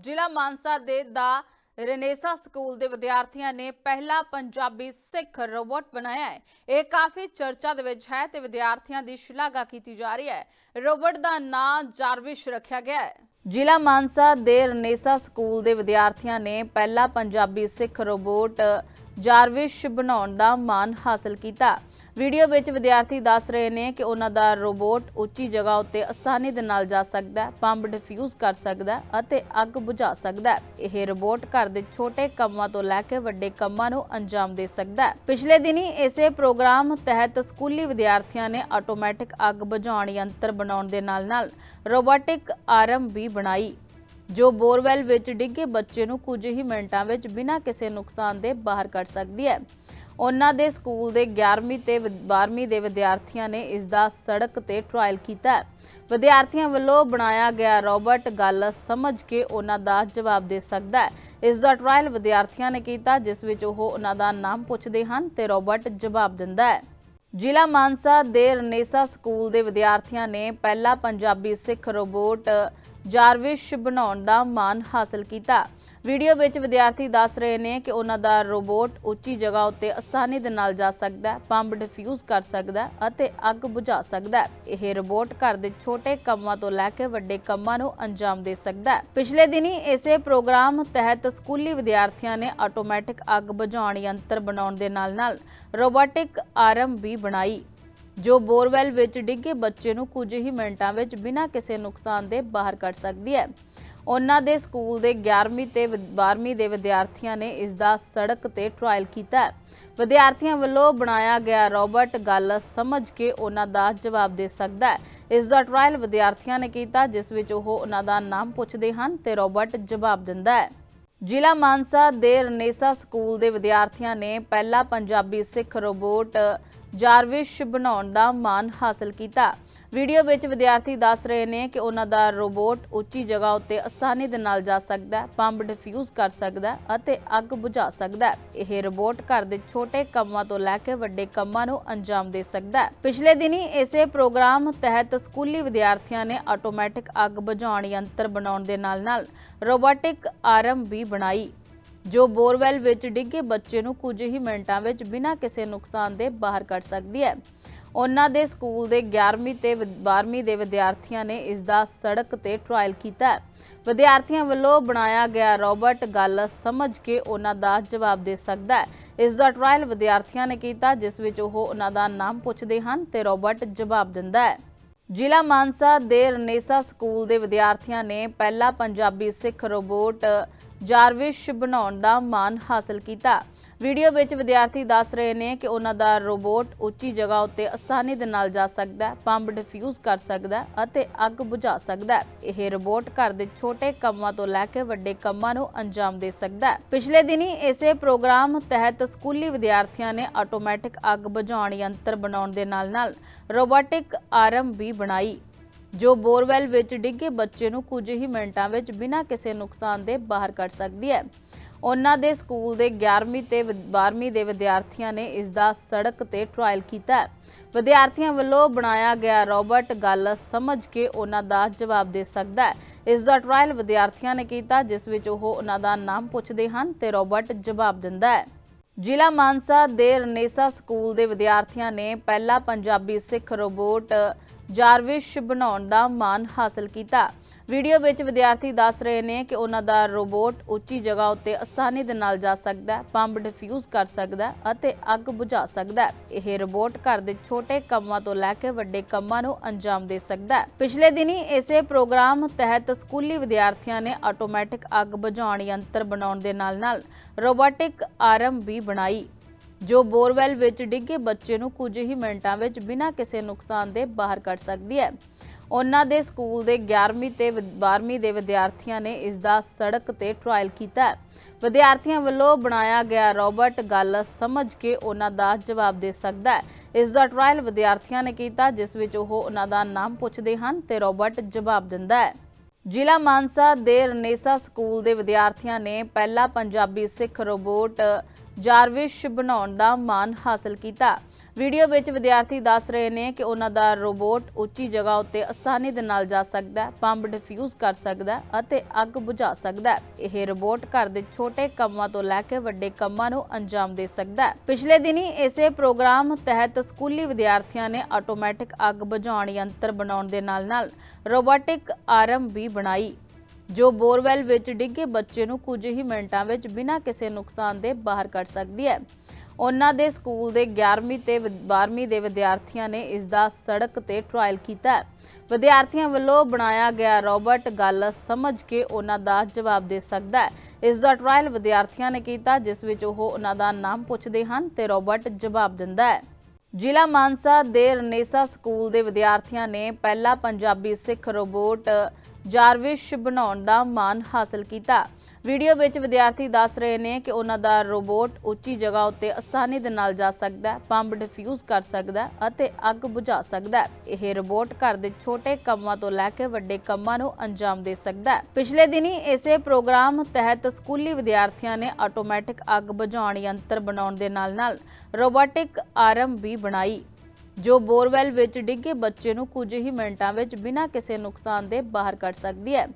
ਜ਼ਿਲ੍ਹਾ ਮਾਨਸਾ ਦੇ ਦਾ ਰਨੇਸਾ ਸਕੂਲ ਦੇ ਵਿਦਿਆਰਥੀਆਂ ਨੇ ਪਹਿਲਾ ਪੰਜਾਬੀ ਸਿੱਖ ਰੋਬੋਟ ਬਣਾਇਆ ਹੈ। ਇਹ ਕਾਫੀ ਚਰਚਾ ਦੇ ਵਿੱਚ ਹੈ ਤੇ ਵਿਦਿਆਰਥੀਆਂ ਦੀ ਸ਼ਲਾਘਾ ਕੀਤੀ ਜਾ ਰਹੀ ਹੈ। ਰੋਬੋਟ ਦਾ ਨਾਂ ਜਾਰਵਿਸ਼ ਰੱਖਿਆ ਗਿਆ ਹੈ। ਜ਼ਿਲ੍ਹਾ ਮਾਨਸਾ ਦੇ ਰਨੇਸਾ ਸਕੂਲ ਦੇ ਵਿਦਿਆਰਥੀਆਂ ਨੇ ਪਹਿਲਾ ਪੰਜਾਬੀ ਸਿੱਖ ਰੋਬੋਟ ਜਾਰਵਿਸ਼ ਬਣਾਉਣ ਦਾ ਮਾਣ ਹਾਸਲ ਕੀਤਾ। ਵੀਡੀਓ ਵਿੱਚ ਵਿਦਿਆਰਥੀ ਦੱਸ ਰਹੇ ਨੇ ਕਿ ਉਹਨਾਂ ਦਾ ਰੋਬੋਟ ਉੱਚੀ ਜਗ੍ਹਾ ਉੱਤੇ ਆਸਾਨੀ ਦੇ ਨਾਲ ਜਾ ਸਕਦਾ ਹੈ, ਪੰਪ ਡਿਫਿਊਜ਼ ਕਰ ਸਕਦਾ ਹੈ ਅਤੇ ਅੱਗ ਬੁਝਾ ਸਕਦਾ ਹੈ। ਇਹ ਰੋਬੋਟ ਘਰ ਦੇ ਛੋਟੇ ਕੰਮਾਂ ਤੋਂ ਲੈ ਕੇ ਵੱਡੇ ਕੰਮਾਂ ਨੂੰ ਅੰਜਾਮ ਦੇ ਸਕਦਾ ਹੈ। ਪਿਛਲੇ ਦਿਨੀ ਇਸੇ ਪ੍ਰੋਗਰਾਮ ਤਹਿਤ ਸਕੂਲੀ ਵਿਦਿਆਰਥੀਆਂ ਨੇ ਆਟੋਮੈਟਿਕ ਅੱਗ ਬੁਝਾਉਣ ਯੰਤਰ ਬਣਾਉਣ ਦੇ ਨਾਲ-ਨਾਲ ਰੋਬੋਟਿਕ ਆਰਮ ਵੀ ਬਣਾਈ। ਜੋ ਬੋਰਵੈਲ ਵਿੱਚ ਡਿੱਗੇ ਬੱਚੇ ਨੂੰ ਕੁਝ ਹੀ ਮਿੰਟਾਂ ਵਿੱਚ ਬਿਨਾਂ ਕਿਸੇ ਨੁਕਸਾਨ ਦੇ ਬਾਹਰ ਕੱਢ ਸਕਦੀ ਹੈ। ਉਹਨਾਂ ਦੇ ਸਕੂਲ ਦੇ 11ਵੀਂ ਤੇ 12ਵੀਂ ਦੇ ਵਿਦਿਆਰਥੀਆਂ ਨੇ ਇਸ ਦਾ ਸੜਕ ਤੇ ਟਰਾਇਲ ਕੀਤਾ ਹੈ। ਵਿਦਿਆਰਥੀਆਂ ਵੱਲੋਂ ਬਣਾਇਆ ਗਿਆ ਰੋਬੋਟ, ਗੱਲ ਸਮਝ ਕੇ ਉਹਨਾਂ ਦਾ ਜਵਾਬ ਦੇ ਸਕਦਾ ਹੈ। ਇਸ ਦਾ ਟਰਾਇਲ ਵਿਦਿਆਰਥੀਆਂ ਨੇ ਕੀਤਾ, ਜਿਸ ਵਿੱਚ ਉਹ ਉਹਨਾਂ ਦਾ ਨਾਮ ਪੁੱਛਦੇ ਹਨ ਤੇ ਰੋਬੋਟ ਜਵਾਬ ਦਿੰਦਾ ਹੈ। ਜ਼ਿਲ੍ਹਾ ਮਾਨਸਾ ਦੇ ਰਨੇਸਾ ਸਕੂਲ ਦੇ ਵਿਦਿਆਰਥੀਆਂ ਨੇ ਪਹਿਲਾ ਪੰਜਾਬੀ ਸਿੱਖ ਰੋਬੋਟ ਜਾਰਵਿਸ਼ ਬਣਾਉਣ ਦਾ ਮਾਣ ਹਾਸਲ ਕੀਤਾ। ਵੀਡੀਓ ਵਿੱਚ ਵਿਦਿਆਰਥੀ ਦੱਸ ਰਹੇ ਨੇ ਕਿ ਉਹਨਾਂ ਦਾ ਰੋਬੋਟ ਉੱਚੀ ਜਗ੍ਹਾ ਉੱਤੇ ਆਸਾਨੀ ਦੇ ਨਾਲ ਜਾ ਸਕਦਾ ਹੈ, ਪੰਪ ਡਿਫਿਊਜ਼ ਕਰ ਸਕਦਾ ਹੈ ਅਤੇ ਅੱਗ ਬੁਝਾ ਸਕਦਾ ਹੈ। ਇਹ ਰੋਬੋਟ ਘਰ ਦੇ ਛੋਟੇ ਕੰਮਾਂ ਤੋਂ ਲੈ ਕੇ ਵੱਡੇ ਕੰਮਾਂ ਨੂੰ ਅੰਜਾਮ ਦੇ ਸਕਦਾ ਹੈ। ਪਿਛਲੇ ਦਿਨੀ ਇਸੇ ਪ੍ਰੋਗਰਾਮ ਤਹਿਤ ਸਕੂਲੀ ਵਿਦਿਆਰਥੀਆਂ ਨੇ ਆਟੋਮੈਟਿਕ ਅੱਗ ਬੁਝਾਉਣ ਯੰਤਰ ਬਣਾਉਣ ਦੇ ਨਾਲ-ਨਾਲ ਰੋਬੋਟਿਕ ਆਰਮ ਵੀ ਬਣਾਈ, ਜੋ ਬੋਰਵੈਲ ਵਿੱਚ ਡਿੱਗੇ ਬੱਚੇ ਨੂੰ ਕੁਝ ਹੀ ਮਿੰਟਾਂ ਵਿੱਚ ਬਿਨਾਂ ਕਿਸੇ ਨੁਕਸਾਨ ਦੇ ਬਾਹਰ ਕੱਢ ਸਕਦੀ ਹੈ। ਉਹਨਾਂ ਦੇ ਸਕੂਲ ਦੇ 11ਵੀਂ ਤੇ 12ਵੀਂ ਦੇ ਵਿਦਿਆਰਥੀਆਂ ਨੇ ਇਸ ਦਾ ਸੜਕ ਤੇ ਟਰਾਇਲ ਕੀਤਾ ਹੈ। ਵਿਦਿਆਰਥੀਆਂ ਵੱਲੋਂ ਬਣਾਇਆ ਗਿਆ ਰੋਬੋਟ ਗੱਲ ਸਮਝ ਕੇ ਉਹਨਾਂ ਦਾ ਜਵਾਬ ਦੇ ਸਕਦਾ ਹੈ। ਇਸ ਦਾ ਟਰਾਇਲ ਵਿਦਿਆਰਥੀਆਂ ਨੇ ਕੀਤਾ, ਜਿਸ ਵਿੱਚ ਉਹ ਉਹਨਾਂ ਦਾ ਨਾਮ ਪੁੱਛਦੇ ਹਨ ਤੇ ਰੋਬਟ ਜਵਾਬ ਦਿੰਦਾ ਹੈ। ਜ਼ਿਲ੍ਹਾ ਮਾਨਸਾ ਦੇ ਰਨੇਸਾ ਸਕੂਲ ਦੇ ਵਿਦਿਆਰਥੀਆਂ ਨੇ ਪਹਿਲਾ ਪੰਜਾਬੀ ਸਿੱਖ ਰੋਬੋਟ, ਜਾਰਵਿਸ਼ ਬਣਾਉਣ ਦਾ ਮਾਣ ਹਾਸਲ ਕੀਤਾ। ਵੀਡੀਓ ਵਿੱਚ ਵਿਦਿਆਰਥੀ ਦੱਸ ਰਹੇ ਨੇ ਕਿ ਉਹਨਾਂ ਦਾ ਰੋਬੋਟ ਉੱਚੀ ਜਗ੍ਹਾ ਉੱਤੇ ਆਸਾਨੀ ਦੇ ਨਾਲ ਜਾ ਸਕਦਾ ਹੈ, ਪੰਪ ਡਿਫਿਊਜ਼ ਕਰ ਸਕਦਾ ਹੈ ਅਤੇ ਅੱਗ ਬੁਝਾ ਸਕਦਾ ਹੈ। ਇਹ ਰੋਬੋਟ ਘਰ ਦੇ ਛੋਟੇ ਕੰਮਾਂ ਤੋਂ ਲੈ ਕੇ ਵੱਡੇ ਕੰਮਾਂ ਨੂੰ ਅੰਜਾਮ ਦੇ ਸਕਦਾ ਹੈ। ਪਿਛਲੇ ਦਿਨੀ ਇਸੇ ਪ੍ਰੋਗਰਾਮ ਤਹਿਤ ਸਕੂਲੀ ਵਿਦਿਆਰਥੀਆਂ ਨੇ ਆਟੋਮੈਟਿਕ ਅੱਗ ਬੁਝਾਉਣ ਯੰਤਰ ਬਣਾਉਣ ਦੇ ਨਾਲ-ਨਾਲ ਰੋਬੋਟਿਕ ਆਰਮ ਵੀ ਬਣਾਈ, ਜੋ ਬੋਰਵੈਲ ਵਿੱਚ ਡਿੱਗੇ ਬੱਚੇ ਨੂੰ ਕੁਝ ਹੀ ਮਿੰਟਾਂ ਵਿੱਚ ਬਿਨਾਂ ਕਿਸੇ ਨੁਕਸਾਨ ਦੇ ਬਾਹਰ ਕੱਢ ਸਕਦੀ ਹੈ। ਉਹਨਾਂ ਦੇ ਸਕੂਲ ਦੇ 11ਵੀਂ ਤੇ 12ਵੀਂ ਦੇ ਵਿਦਿਆਰਥੀਆਂ ਨੇ ਇਸ ਦਾ ਸੜਕ ਤੇ ਟਰਾਇਲ ਕੀਤਾ ਹੈ। ਵਿਦਿਆਰਥੀਆਂ ਵੱਲੋਂ ਬਣਾਇਆ ਗਿਆ ਰੋਬਟ ਗੱਲ ਸਮਝ ਕੇ ਉਹਨਾਂ ਦਾ ਜਵਾਬ ਦੇ ਸਕਦਾ ਹੈ। ਇਸ ਦਾ ਟਰਾਇਲ ਵਿਦਿਆਰਥੀਆਂ ਨੇ ਕੀਤਾ, ਜਿਸ ਵਿੱਚ ਉਹ ਉਹਨਾਂ ਦਾ ਨਾਮ ਪੁੱਛਦੇ ਹਨ ਤੇ ਰੋਬੋਟ ਜਵਾਬ ਦਿੰਦਾ ਹੈ। ਜ਼ਿਲ੍ਹਾ ਮਾਨਸਾ ਦੇ ਰਨੇਸਾ ਸਕੂਲ ਦੇ ਵਿਦਿਆਰਥੀਆਂ ਨੇ ਪਹਿਲਾ ਪੰਜਾਬੀ ਸਿੱਖ ਰੋਬੋਟ ਜਾਰਵਿਸ਼ ਬਣਾਉਣ ਦਾ ਮਾਣ ਹਾਸਲ ਕੀਤਾ। ਵੀਡੀਓ ਵਿੱਚ ਵਿਦਿਆਰਥੀ ਦੱਸ ਰਹੇ ਨੇ ਕਿ ਉਹਨਾਂ ਦਾ ਰੋਬੋਟ ਉੱਚੀ ਜਗ੍ਹਾ ਉੱਤੇ ਆਸਾਨੀ ਦੇ ਨਾਲ ਜਾ ਸਕਦਾ ਹੈ ਪੰਪ ਡਿਫਿਊਜ਼ ਕਰ ਸਕਦਾ ਹੈ ਅਤੇ ਅੱਗ ਬੁਝਾ ਸਕਦਾ ਹੈ। ਇਹ ਰੋਬੋਟ ਘਰ ਦੇ ਛੋਟੇ ਕੰਮਾਂ ਤੋਂ ਲੈ ਕੇ ਵੱਡੇ ਕੰਮਾਂ ਨੂੰ ਅੰਜਾਮ ਦੇ ਸਕਦਾ ਹੈ। ਪਿਛਲੇ ਦਿਨੀ ਇਸੇ ਪ੍ਰੋਗਰਾਮ ਤਹਿਤ ਸਕੂਲੀ ਵਿਦਿਆਰਥੀਆਂ ਨੇ ਆਟੋਮੈਟਿਕ ਅੱਗ ਬੁਝਾਉਣ ਯੰਤਰ ਬਣਾਉਣ ਦੇ ਨਾਲ-ਨਾਲ ਰੋਬੋਟਿਕ ਆਰਮ ਵੀ ਬਣਾਈ। ਜੋ ਬੋਰਵੈਲ ਵਿੱਚ ਡਿੱਗੇ ਬੱਚੇ ਨੂੰ ਕੁਝ ਹੀ ਮਿੰਟਾਂ ਵਿੱਚ ਬਿਨਾਂ ਕਿਸੇ ਨੁਕਸਾਨ ਦੇ ਬਾਹਰ ਕੱਢ ਸਕਦੀ ਹੈ। ਉਹਨਾਂ ਦੇ ਸਕੂਲ ਦੇ 11ਵੀਂ ਤੇ 12ਵੀਂ ਦੇ ਵਿਦਿਆਰਥੀਆਂ ਨੇ ਇਸ ਦਾ ਸੜਕ ਤੇ ਟਰਾਇਲ ਕੀਤਾ ਵਿਦਿਆਰਥੀਆਂ ਵੱਲੋਂ ਬਣਾਇਆ ਗਿਆ ਰੋਬੋਟ ਗੱਲ ਸਮਝ ਕੇ ਉਹਨਾਂ ਦਾ ਜਵਾਬ ਦੇ ਸਕਦਾ ਹੈ। ਇਸ ਦਾ ਟਰਾਇਲ ਵਿਦਿਆਰਥੀਆਂ ਨੇ ਕੀਤਾ, ਜਿਸ ਵਿੱਚ ਉਹ ਉਹਨਾਂ ਦਾ ਨਾਮ ਪੁੱਛਦੇ ਹਨ ਤੇ ਰੋਬਟ ਜਵਾਬ ਦਿੰਦਾ ਹੈ। ਜ਼ਿਲ੍ਹਾ ਮਾਨਸਾ ਦੇ ਰਨੇਸਾ ਸਕੂਲ ਦੇ ਵਿਦਿਆਰਥੀਆਂ ਨੇ ਪਹਿਲਾ ਪੰਜਾਬੀ ਸਿੱਖ ਰੋਬੋਟ ਜਾਰਵਿਸ਼ ਬਣਾਉਣ ਦਾ ਮਾਣ ਹਾਸਲ ਕੀਤਾ। ਵੀਡੀਓ ਵਿੱਚ ਵਿਦਿਆਰਥੀ ਦੱਸ ਰਹੇ ਨੇ ਕਿ ਉਹਨਾਂ ਦਾ ਰੋਬੋਟ ਉੱਚੀ ਜਗ੍ਹਾ ਉੱਤੇ ਆਸਾਨੀ ਦੇ ਨਾਲ ਜਾ ਸਕਦਾ ਹੈ, ਪੰਪ ਡਿਫਿਊਜ਼ ਕਰ ਸਕਦਾ ਹੈ ਅਤੇ ਅੱਗ ਬੁਝਾ ਸਕਦਾ ਹੈ। ਇਹ ਰੋਬੋਟ ਘਰ ਦੇ ਛੋਟੇ ਕੰਮਾਂ ਤੋਂ ਲੈ ਕੇ ਵੱਡੇ ਕੰਮਾਂ ਨੂੰ ਅੰਜਾਮ ਦੇ ਸਕਦਾ ਹੈ। ਪਿਛਲੇ ਦਿਨੀ ਇਸੇ ਪ੍ਰੋਗਰਾਮ ਤਹਿਤ ਸਕੂਲੀ ਵਿਦਿਆਰਥੀਆਂ ਨੇ ਆਟੋਮੈਟਿਕ ਅੱਗ ਬੁਝਾਉਣ ਯੰਤਰ ਬਣਾਉਣ ਦੇ ਨਾਲ-ਨਾਲ ਰੋਬੋਟਿਕ ਆਰਮ ਵੀ ਬਣਾਈ। ਜੋ ਬੋਰਵੈਲ ਵਿੱਚ ਡਿੱਗੇ ਬੱਚੇ ਨੂੰ ਕੁਝ ਹੀ ਮਿੰਟਾਂ ਵਿੱਚ ਬਿਨਾਂ ਕਿਸੇ ਨੁਕਸਾਨ ਦੇ ਬਾਹਰ ਕੱਢ ਸਕਦੀ ਹੈ। ਉਹਨਾਂ ਦੇ ਸਕੂਲ ਦੇ 11ਵੀਂ ਤੇ 12ਵੀਂ ਦੇ ਵਿਦਿਆਰਥੀਆਂ ਨੇ ਇਸ ਦਾ ਸੜਕ ਤੇ ਟਰਾਇਲ ਕੀਤਾ ਹੈ। ਵਿਦਿਆਰਥੀਆਂ ਵੱਲੋਂ ਬਣਾਇਆ ਗਿਆ ਰੋਬਟ, ਗੱਲ ਸਮਝ ਕੇ ਉਹਨਾਂ ਦਾ ਜਵਾਬ ਦੇ ਸਕਦਾ ਹੈ। ਇਸ ਦਾ ਟਰਾਇਲ ਵਿਦਿਆਰਥੀਆਂ ਨੇ ਕੀਤਾ, ਜਿਸ ਵਿੱਚ ਉਹ ਉਹਨਾਂ ਦਾ ਨਾਮ ਪੁੱਛਦੇ ਹਨ ਤੇ ਰੋਬੋਟ ਜਵਾਬ ਦਿੰਦਾ ਹੈ। ਜ਼ਿਲ੍ਹਾ ਮਾਨਸਾ ਦੇ ਰਨੇਸਾ ਸਕੂਲ ਦੇ ਵਿਦਿਆਰਥੀਆਂ ਨੇ ਪਹਿਲਾ ਪੰਜਾਬੀ ਸਿੱਖ ਰੋਬੋਟ ਜਾਰਵਿਸ਼ ਬਣਾਉਣ ਦਾ ਮਾਣ ਹਾਸਲ ਕੀਤਾ। ਵੀਡੀਓ ਵਿੱਚ ਵਿਦਿਆਰਥੀ ਦੱਸ ਰਹੇ ਨੇ ਕਿ ਉਹਨਾਂ ਦਾ ਰੋਬੋਟ ਉੱਚੀ ਜਗ੍ਹਾ ਉੱਤੇ ਆਸਾਨੀ ਦੇ ਨਾਲ ਜਾ ਸਕਦਾ ਹੈ, ਪੰਪ ਡਿਫਿਊਜ਼ ਕਰ ਸਕਦਾ ਹੈ ਅਤੇ ਅੱਗ ਬੁਝਾ ਸਕਦਾ ਹੈ। ਇਹ ਰੋਬੋਟ ਘਰ ਦੇ ਛੋਟੇ ਕੰਮਾਂ ਤੋਂ ਲੈ ਕੇ ਵੱਡੇ ਕੰਮਾਂ ਨੂੰ ਅੰਜਾਮ ਦੇ ਸਕਦਾ ਹੈ। ਪਿਛਲੇ ਦਿਨੀ ਇਸੇ ਪ੍ਰੋਗਰਾਮ ਤਹਿਤ ਸਕੂਲੀ ਵਿਦਿਆਰਥੀਆਂ ਨੇ ਆਟੋਮੈਟਿਕ ਅੱਗ ਬੁਝਾਉਣ ਯੰਤਰ ਬਣਾਉਣ ਦੇ ਨਾਲ-ਨਾਲ ਰੋਬੋਟਿਕ ਆਰਮ ਵੀ ਬਣਾਈ, ਜੋ ਬੋਰਵੈਲ ਵਿੱਚ ਡਿੱਗੇ ਬੱਚੇ ਨੂੰ ਕੁਝ ਹੀ ਮਿੰਟਾਂ ਵਿੱਚ ਬਿਨਾਂ ਕਿਸੇ ਨੁਕਸਾਨ ਦੇ ਬਾਹਰ ਕੱਢ ਸਕਦੀ ਹੈ। ਉਹਨਾਂ ਦੇ ਸਕੂਲ ਦੇ 11ਵੀਂ ਤੇ 12ਵੀਂ ਦੇ ਵਿਦਿਆਰਥੀਆਂ ਨੇ ਇਸ ਦਾ ਸੜਕ ਤੇ ਟ੍ਰਾਇਲ ਕੀਤਾ ਹੈ। ਵਿਦਿਆਰਥੀਆਂ ਵੱਲੋਂ ਬਣਾਇਆ ਗਿਆ ਰੋਬਟ ਗੱਲ ਸਮਝ ਕੇ ਉਹਨਾਂ ਦਾ ਜਵਾਬ ਦੇ ਸਕਦਾ ਹੈ। ਇਸ ਦਾ ਟ੍ਰਾਇਲ ਵਿਦਿਆਰਥੀਆਂ ਨੇ ਕੀਤਾ, ਜਿਸ ਵਿੱਚ ਉਹ ਉਹਨਾਂ ਦਾ ਨਾਮ ਪੁੱਛਦੇ ਹਨ ਤੇ ਰੋਬਟ ਜਵਾਬ ਦਿੰਦਾ ਹੈ। ਜ਼ਿਲ੍ਹਾ ਮਾਨਸਾ ਦੇ ਰਨੇਸਾ ਸਕੂਲ ਦੇ ਵਿਦਿਆਰਥੀਆਂ ਨੇ ਪਹਿਲਾ ਪੰਜਾਬੀ ਸਿੱਖ ਰੋਬੋਟ, ਜਾਰਵਿਸ਼ ਬਣਾਉਣ ਦਾ ਮਾਣ ਹਾਸਲ ਕੀਤਾ। ਵੀਡੀਓ ਵਿੱਚ ਵਿਦਿਆਰਥੀ ਦੱਸ ਰਹੇ ਨੇ ਕਿ ਉਹਨਾਂ ਦਾ ਰੋਬੋਟ ਉੱਚੀ ਜਗ੍ਹਾ ਉੱਤੇ ਆਸਾਨੀ ਦੇ ਨਾਲ ਜਾ ਸਕਦਾ ਹੈ, ਪੰਪ ਡਿਫਿਊਜ਼ ਕਰ ਸਕਦਾ ਹੈ ਅਤੇ ਅੱਗ ਬੁਝਾ ਸਕਦਾ ਹੈ। ਇਹ ਰੋਬੋਟ ਘਰ ਦੇ ਛੋਟੇ ਕੰਮਾਂ ਤੋਂ ਲੈ ਕੇ ਵੱਡੇ ਕੰਮਾਂ ਨੂੰ ਅੰਜਾਮ ਦੇ ਸਕਦਾ ਹੈ। ਪਿਛਲੇ ਦਿਨੀ ਇਸੇ ਪ੍ਰੋਗਰਾਮ ਤਹਿਤ ਸਕੂਲੀ ਵਿਦਿਆਰਥੀਆਂ ਨੇ ਆਟੋਮੈਟਿਕ ਅੱਗ ਬੁਝਾਉਣ ਯੰਤਰ ਬਣਾਉਣ ਦੇ ਨਾਲ-ਨਾਲ ਰੋਬੋਟਿਕ ਆਰਮ ਵੀ ਬਣਾਈ, ਜੋ ਬੋਰਵੈਲ ਵਿੱਚ ਡਿੱਗੇ ਬੱਚੇ ਨੂੰ ਕੁਝ ਹੀ ਮਿੰਟਾਂ ਵਿੱਚ ਬਿਨਾਂ ਕਿਸੇ ਨੁਕਸਾਨ ਦੇ ਬਾਹਰ ਕੱਢ ਸਕਦੀ ਹੈ।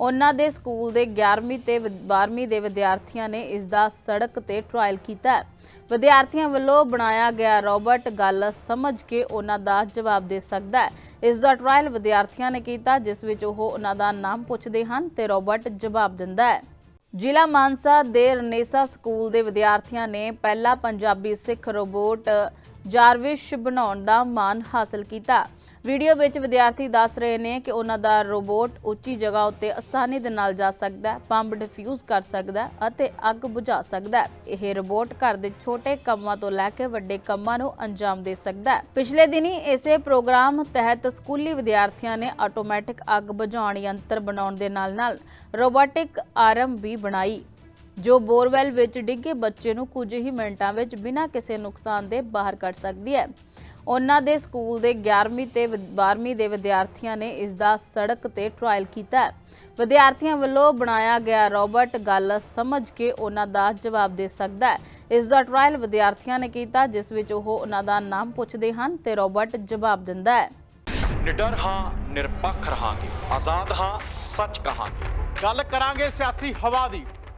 ਉਹਨਾਂ ਦੇ ਸਕੂਲ ਦੇ 11ਵੀਂ ਤੇ 12ਵੀਂ ਦੇ ਵਿਦਿਆਰਥੀਆਂ ਨੇ ਇਸ ਦਾ ਸੜਕ ਤੇ ਟ੍ਰਾਇਲ ਕੀਤਾ ਹੈ। ਵਿਦਿਆਰਥੀਆਂ ਵੱਲੋਂ ਬਣਾਇਆ ਗਿਆ ਰੋਬਟ ਗੱਲ ਸਮਝ ਕੇ ਉਹਨਾਂ ਦਾ ਜਵਾਬ ਦੇ ਸਕਦਾ ਹੈ। ਇਸ ਦਾ ਟ੍ਰਾਇਲ ਵਿਦਿਆਰਥੀਆਂ ਨੇ ਕੀਤਾ, ਜਿਸ ਵਿੱਚ ਉਹ ਉਹਨਾਂ ਦਾ ਨਾਮ ਪੁੱਛਦੇ ਹਨ ਤੇ ਰੋਬਟ ਜਵਾਬ ਦਿੰਦਾ ਹੈ। ਜ਼ਿਲ੍ਹਾ ਮਾਨਸਾ ਦੇ ਰਨੇਸਾ ਸਕੂਲ ਦੇ ਵਿਦਿਆਰਥੀਆਂ ਨੇ ਪਹਿਲਾ ਪੰਜਾਬੀ ਸਿੱਖ ਰੋਬੋਟ ਜਾਰਵਿਸ਼ ਬਣਾਉਣ ਦਾ ਮਾਣ ਹਾਸਲ ਕੀਤਾ। ਵੀਡੀਓ ਵਿੱਚ ਵਿਦਿਆਰਥੀ ਦੱਸ ਰਹੇ ਨੇ ਕਿ ਉਹਨਾਂ ਦਾ ਰੋਬੋਟ ਉੱਚੀ ਜਗ੍ਹਾ ਉੱਤੇ ਆਸਾਨੀ ਦੇ ਨਾਲ ਜਾ ਸਕਦਾ ਹੈ, ਪੰਪ ਡਿਫਿਊਜ਼ ਕਰ ਸਕਦਾ ਹੈ ਅਤੇ ਅੱਗ ਬੁਝਾ ਸਕਦਾ ਹੈ। ਇਹ ਰੋਬੋਟ ਘਰ ਦੇ ਛੋਟੇ ਕੰਮਾਂ ਤੋਂ ਲੈ ਕੇ ਵੱਡੇ ਕੰਮਾਂ ਨੂੰ ਅੰਜਾਮ ਦੇ ਸਕਦਾ ਹੈ। ਪਿਛਲੇ ਦਿਨੀ ਇਸੇ ਪ੍ਰੋਗਰਾਮ ਤਹਿਤ ਸਕੂਲੀ ਵਿਦਿਆਰਥੀਆਂ ਨੇ ਆਟੋਮੈਟਿਕ ਅੱਗ ਬੁਝਾਉਣ ਯੰਤਰ ਬਣਾਉਣ ਦੇ ਨਾਲ-ਨਾਲ ਰੋਬੋਟਿਕ ਆਰਮ ਵੀ ਬਣਾਈ। ਜੋ ਬੋਰਵੈਲ ਵਿੱਚ ਡਿੱਗੇ ਬੱਚੇ ਨੂੰ ਕੁਝ ਹੀ ਮਿੰਟਾਂ ਵਿੱਚ ਬਿਨਾਂ ਕਿਸੇ ਨੁਕਸਾਨ ਦੇ ਬਾਹਰ ਕੱਢ ਸਕਦੀ ਹੈ। ਉਹਨਾਂ ਦੇ ਸਕੂਲ ਦੇ 11ਵੀਂ ਤੇ 12ਵੀਂ ਦੇ ਵਿਦਿਆਰਥੀਆਂ ਨੇ ਇਸ ਦਾ ਸੜਕ ਤੇ ਟ੍ਰਾਇਲ ਕੀਤਾ ਹੈ। ਵਿਦਿਆਰਥੀਆਂ ਵੱਲੋਂ ਬਣਾਇਆ ਗਿਆ ਰੋਬੋਟ ਗੱਲ ਸਮਝ ਕੇ ਉਹਨਾਂ ਦਾ ਜਵਾਬ ਦੇ ਸਕਦਾ ਹੈ। ਇਸ ਦਾ ਟ੍ਰਾਇਲ ਵਿਦਿਆਰਥੀਆਂ ਨੇ ਕੀਤਾ ਜਿਸ ਵਿੱਚ ਉਹ ਉਹਨਾਂ ਦਾ ਨਾਮ ਪੁੱਛਦੇ ਹਨ ਤੇ ਰੋਬੋਟ ਜਵਾਬ ਦਿੰਦਾ ਹੈ। ਨਿਡਰ ਹਾਂ ਨਿਰਪੱਖ ਰਹਾਂਗੇ। ਆਜ਼ਾਦ ਹਾਂ ਸੱਚ ਕਹਾਂਗੇ। ਗੱਲ ਕਰਾਂਗੇ ਸਿਆਸੀ ਹਵਾ ਦੀ।